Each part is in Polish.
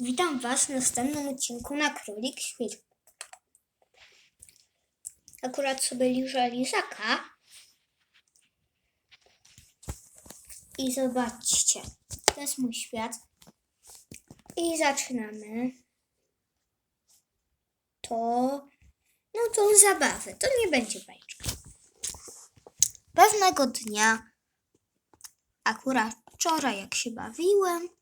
Witam Was w następnym odcinku na Królik Świt. Akurat sobie liżę lizaka. I zobaczcie, to jest mój świat. I zaczynamy. To, no to zabawy, to nie będzie bajeczka. Pewnego dnia, akurat wczoraj jak się bawiłem,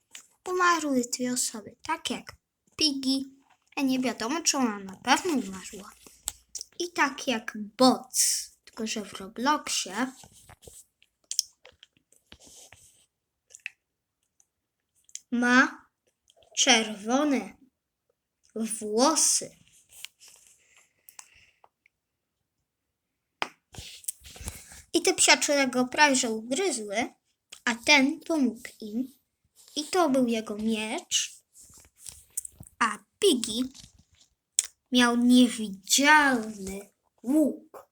umarły dwie osoby, tak jak Piggy, a nie wiadomo, czy ona na pewno umarła. I tak jak Boc, tylko że w Robloxie. Ma czerwone włosy. I te psiaczyle go prawie że ugryzły, a ten pomógł im. I to był jego miecz. A Piggy miał niewidzialny łuk.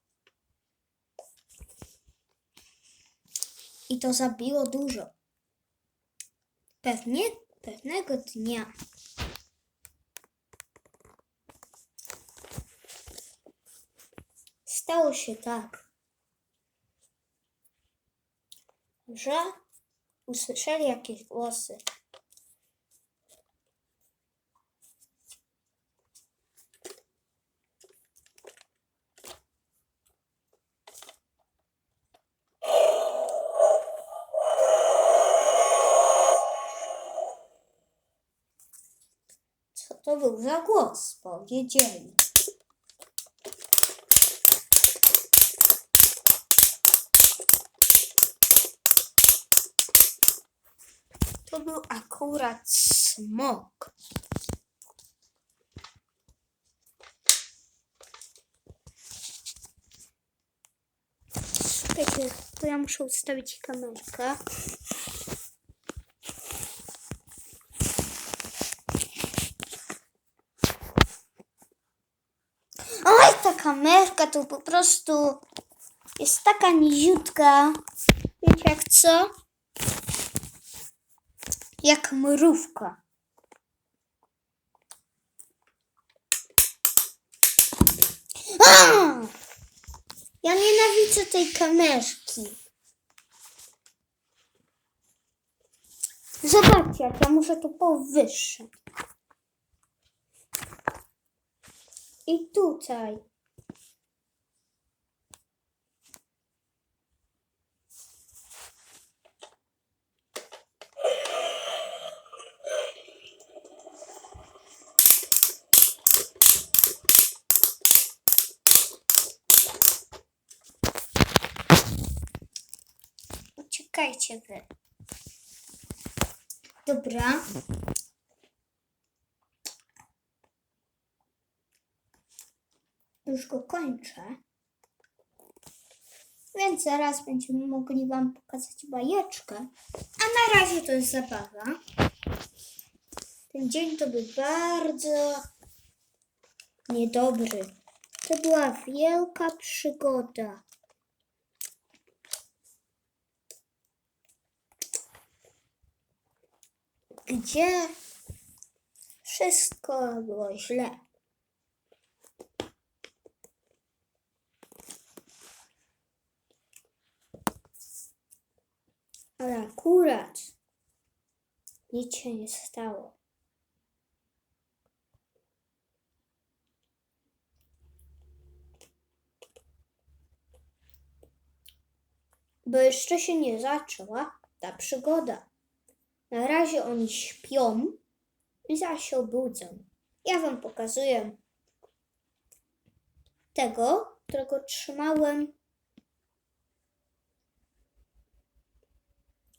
I to zabiło dużo. Pewnie pewnego dnia stało się tak, że usłyszeli jakieś głosy. To był za głos? Powiedzieli. To był akurat smok. Czekajcie, to ja muszę ustawić kamerkę. Oj, ta kamerka to po prostu jest taka niziutka. Wiecie jak co? Jak mrówka. A! Ja nienawidzę tej kamerki. Zobaczcie, jak ja muszę to powyższyć. I tutaj. Uciekajcie wy. Dobra. Już go kończę. Więc zaraz będziemy mogli Wam pokazać bajeczkę. A na razie to jest zabawa. Ten dzień to był bardzo niedobry. To była wielka przygoda. Gdzie wszystko było źle. Ale akurat nic się nie stało. Bo jeszcze się nie zaczęła ta przygoda. Na razie oni śpią i zaś się obudzą. Ja wam pokazuję tego, którego trzymałem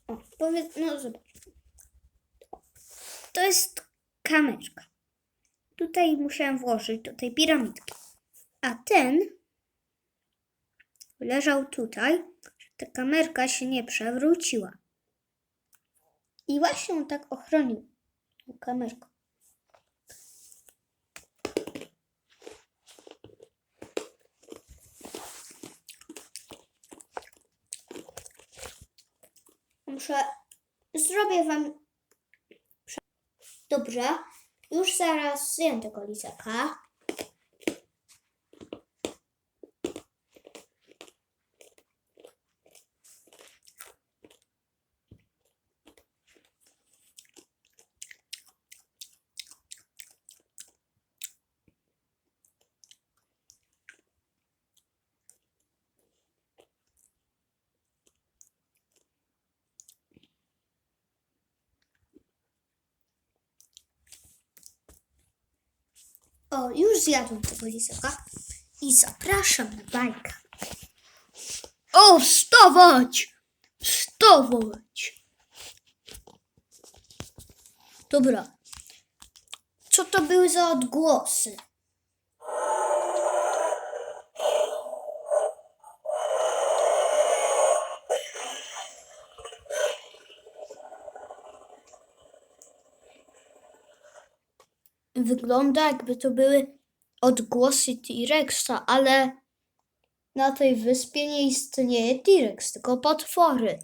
O, powiedz, no zobacz. To jest kamerka. Tutaj musiałem włożyć do tej piramidki. A ten leżał tutaj, żeby ta kamerka się nie przewróciła. I właśnie tak ochronił tą kamerkę. Muszę. Zrobię wam. Dobrze. Już zaraz zjem tego lizaka. O, już zjadłem tego lizaka i zapraszam na bajkę. O, wstawać! Wstawać! Dobra. Co to były za odgłosy? Wygląda jakby to były odgłosy T-Rexa, ale na tej wyspie nie istnieje T-Rex, tylko potwory.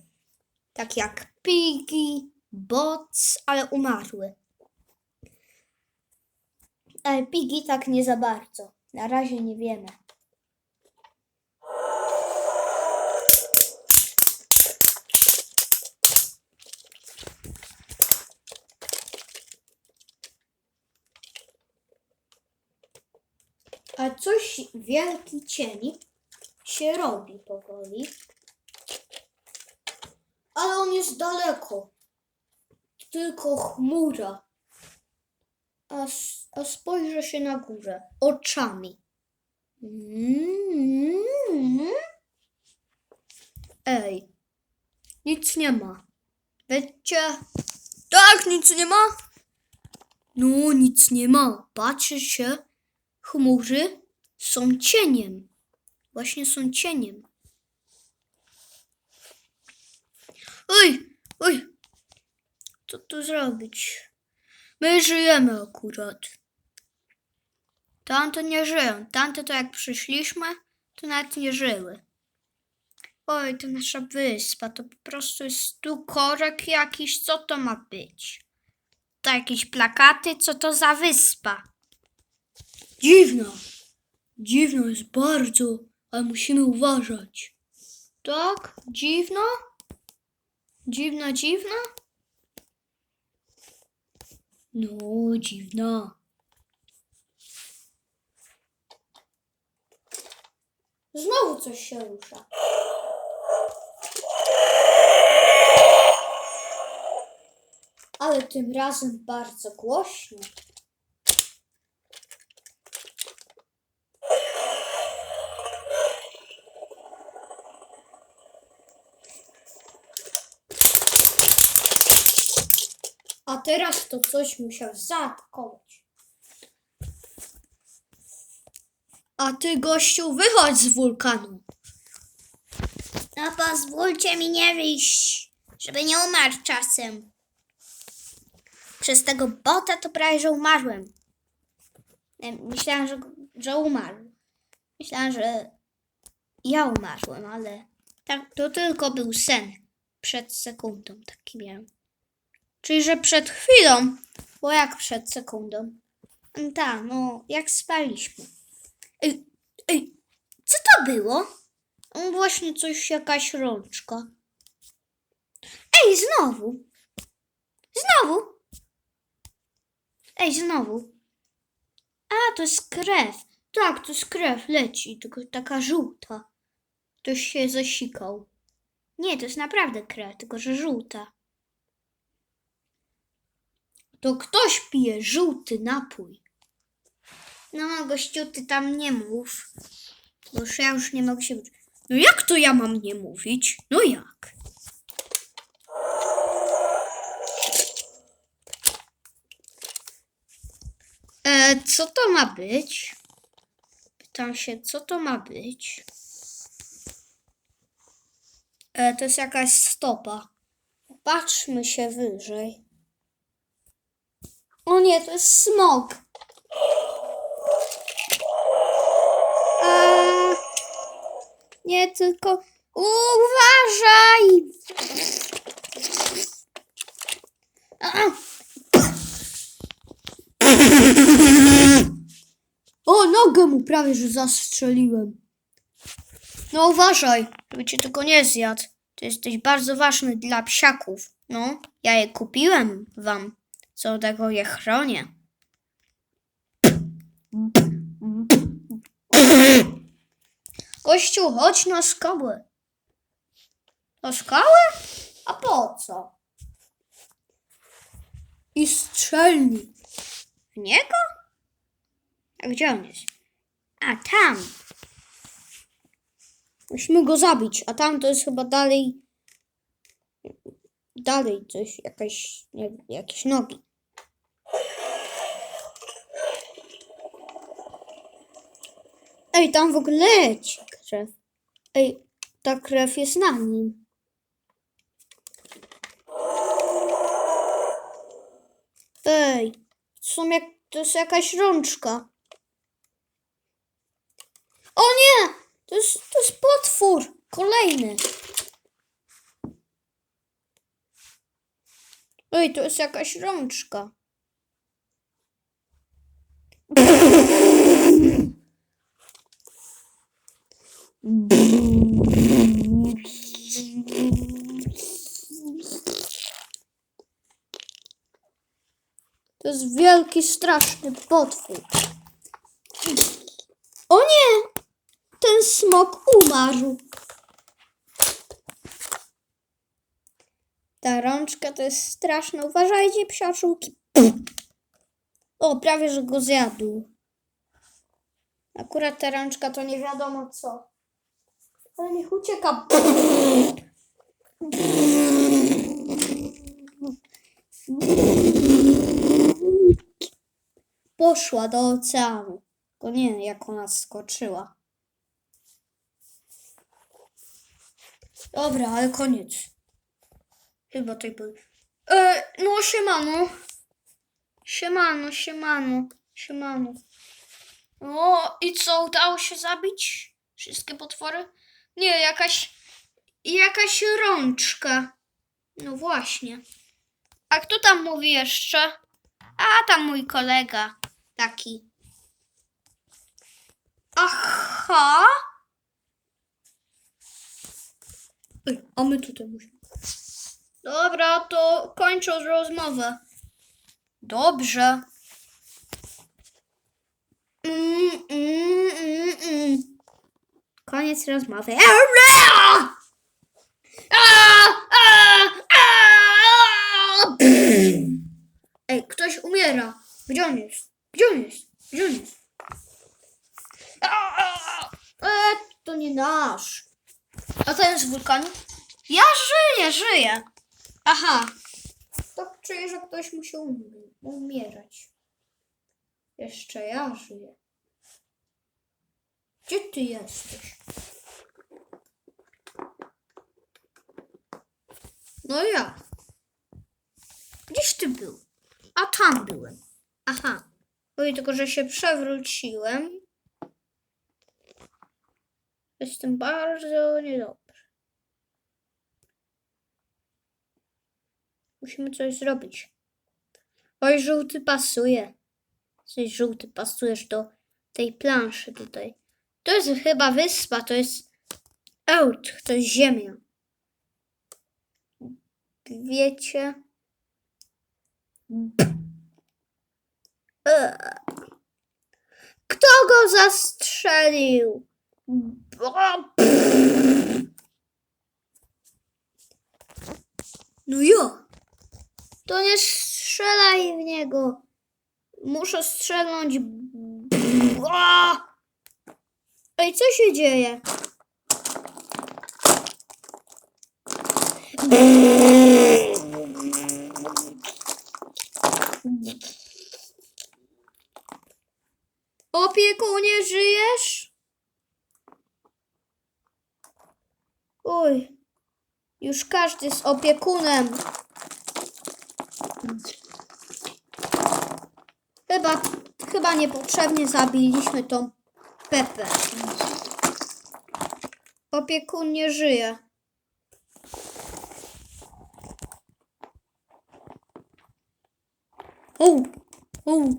Tak jak Piggy, Bots, ale umarły. Ale Piggy tak nie za bardzo. Na razie nie wiemy. A coś wielki cień się robi powoli. Ale on jest daleko. Tylko chmura. A, a spojrzę się na górę oczami. Mm. Ej, nic nie ma. Wiecie? Tak, nic nie ma. No, nic nie ma. Patrzcie się. Chmury są cieniem. Właśnie są cieniem. Oj, oj. Co tu zrobić? My żyjemy akurat. Tamte nie żyją. Tamte to jak przyszliśmy, to nawet nie żyły. Oj, to nasza wyspa. To po prostu jest tu korek jakiś. Co to ma być? To jakieś plakaty? Co to za wyspa? Dziwna. Dziwna jest bardzo, ale musimy uważać. Tak? Dziwna? Dziwna, dziwna? No, dziwna. Znowu coś się rusza. Ale tym razem bardzo głośno. Teraz to coś musiał zaatakować. A ty, gościu, wychodź z wulkanu. No pozwólcie mi nie wyjść, żeby nie umarł czasem. Przez tego bota to prawie, że umarłem. Myślałam, że, że umarł. Myślałam, że ja umarłem, ale tak, to tylko był sen. Przed sekundą taki miałem. Czyli, że przed chwilą. Bo jak przed sekundą? Tak, no, jak spaliśmy. Ej, ej, co to było? Właśnie coś, jakaś rączka. Ej, znowu. Znowu. Ej, znowu. A, to jest krew. Tak, to jest krew, leci, tylko taka żółta. Ktoś się zasikał. Nie, to jest naprawdę krew, tylko że żółta. To ktoś pije żółty napój. No, gościu, ty tam nie mów. Bo już ja już nie mogę się... No jak to ja mam nie mówić? No jak? E, co to ma być? Pytam się, co to ma być? E, to jest jakaś stopa. Patrzmy się wyżej. O nie, to jest smog. A, nie tylko. Uważaj! O, nogę mu prawie, że zastrzeliłem. No uważaj, żeby cię tylko nie zjadł. To jesteś bardzo ważny dla psiaków. No, ja je kupiłem wam. Co tego je chronię. Gościu, chodź na skałę. Na skałę? A po co? I strzelnik. W niego? A gdzie on jest? A tam. Musimy go zabić, a tam to jest chyba dalej. Dalej coś, jakaś, nie jakieś nogi. Ej, tam w ogóle leci krew. Ej, ta krew jest na nim. Ej, to są jak, to jest jakaś rączka. O nie! To jest, to jest potwór! Kolejny. Ej, to jest jakaś rączka. To jest wielki, straszny potwór. O nie! Ten smok umarł. Ta rączka to jest straszna. Uważajcie, psiaczułki. O, prawie, że go zjadł. Akurat ta rączka to nie wiadomo co. Ale niech ucieka. Poszła do oceanu. To nie, jak ona skoczyła. Dobra, ale koniec. Chyba tej był. E, no, siemano. Siemano, siemano, siemano. O, i co, udało się zabić wszystkie potwory? Nie, jakaś, jakaś rączka. No właśnie. A kto tam mówi jeszcze? A, tam mój kolega. Taki. Aha. Ej, a my tutaj musimy. Dobra, to kończę rozmowę. Dobrze. Mm, mm, mm, mm. Koniec rozmowy. Ej, ktoś umiera. Gdzie on jest? Gdzie on jest? Gdzie on jest? E, to nie nasz. A ten z wulkanu? Ja żyję, żyję. Aha. To czuję, że ktoś musi um- umierać. Jeszcze ja żyję. Gdzie ty jesteś? No ja. Gdzieś ty był? A tam byłem. Aha. Oj, tylko że się przewróciłem. Jestem bardzo niedobry. Musimy coś zrobić. Oj, żółty pasuje. Coś żółty pasujesz do tej planszy tutaj. To jest chyba wyspa, to jest Earth, to jest ziemia. Wiecie? Eee. Kto go zastrzelił? No ja. To nie strzelaj w niego. Muszę strzelnąć. Ej, co się dzieje? Opiekunie, żyjesz? Oj, już każdy z opiekunem. Chyba, chyba niepotrzebnie zabiliśmy tą Pepe. Opiekun nie żyje. O! O!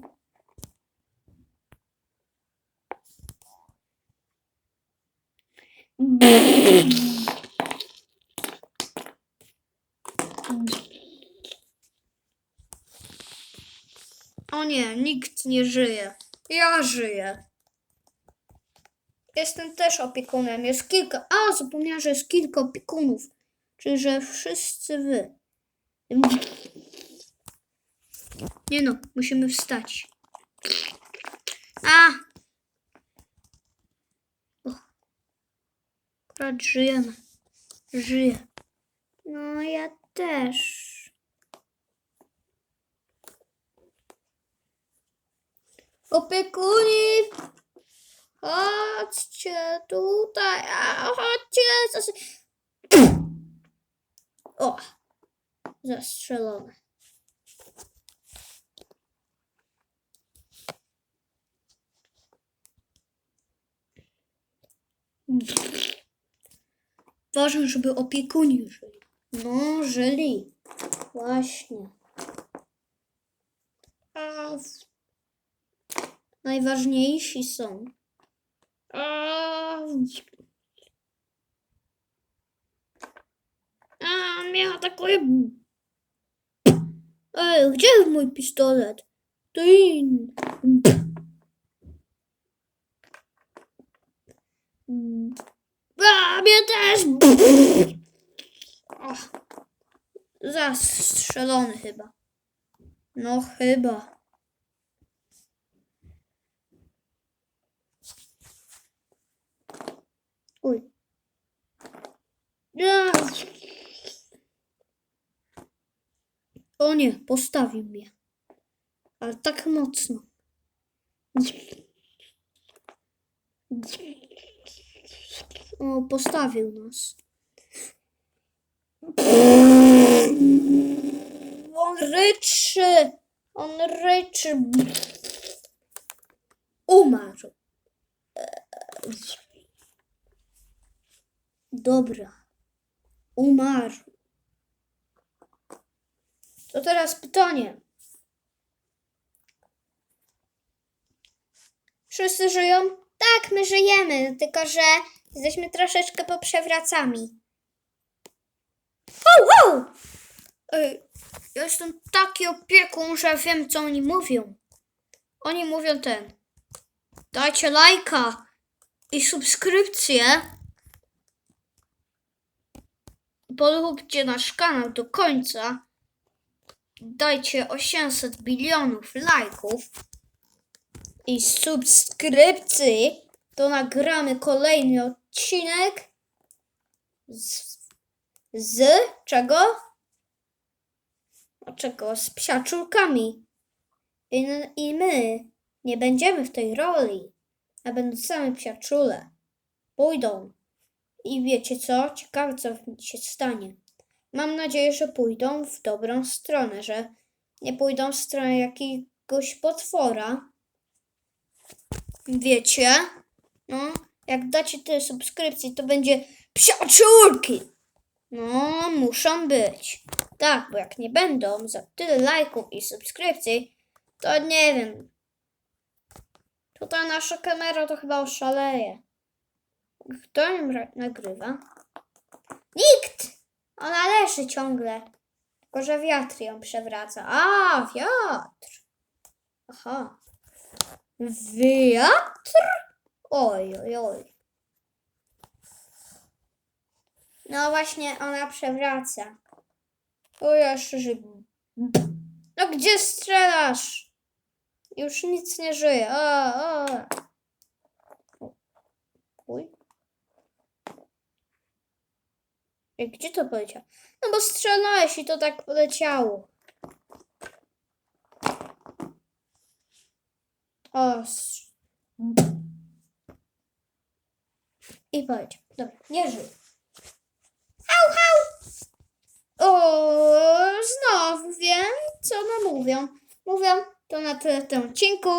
O nie, nikt nie żyje. Ja żyję. Jestem też opiekunem. Jest kilka. A, zapomniałam, że jest kilka opiekunów. Czyli, że wszyscy wy. Nie no, musimy wstać. A! O. Akurat żyjemy. Żyję. No, ja też. Opiekuni! Chodźcie tutaj, a chodźcie! Zas- o! Zastrzelone. Ważne, żeby opiekuni żyli. No, żyli. Właśnie. A, najważniejsi są. A, mnie atakuje. Ej, gdzie jest mój pistolet? Ty. A, mnie też. Zastrzelony chyba. No chyba. Uj. Ja. O nie, postawił mnie. Ale tak mocno. O, postawił nas. On ryczy. On ryczy. Umarł. Dobra. Umarł. To teraz pytanie. Wszyscy żyją? Tak, my żyjemy, tylko że jesteśmy troszeczkę poprzewracami. Wow, wow! Ja jestem taki opiekun, że wiem, co oni mówią. Oni mówią ten. Dajcie lajka i subskrypcję. Polubcie nasz kanał do końca. Dajcie 800 bilionów lajków i subskrypcji, to nagramy kolejny odcinek z, z czego? O czego? Z psiaczulkami. I, I my nie będziemy w tej roli, a będą same psiaczule. Pójdą. I wiecie co? Ciekawe, co się stanie. Mam nadzieję, że pójdą w dobrą stronę, że nie pójdą w stronę jakiegoś potwora. Wiecie? No, jak dacie tyle subskrypcji, to będzie psiaczulki. No, muszą być. Tak, bo jak nie będą za tyle lajków i subskrypcji, to nie wiem. Tutaj nasza kamera to chyba oszaleje. Kto nagrywa? Nikt! Ona leży ciągle. Tylko, że wiatr ją przewraca. A, wiatr. Aha. Wiatr? Oj, oj, oj. No właśnie, ona przewraca. O, jeszcze żyje. No gdzie strzelasz? Już nic nie żyje. O, o. Uj. Ej, gdzie to poleciało? No bo strzelałeś i to tak poleciało. O. I poleciał. Dobra, nie żyj. Hał, hał! O, znowu wiem, co one mówią. Mówią to na tym odcinku.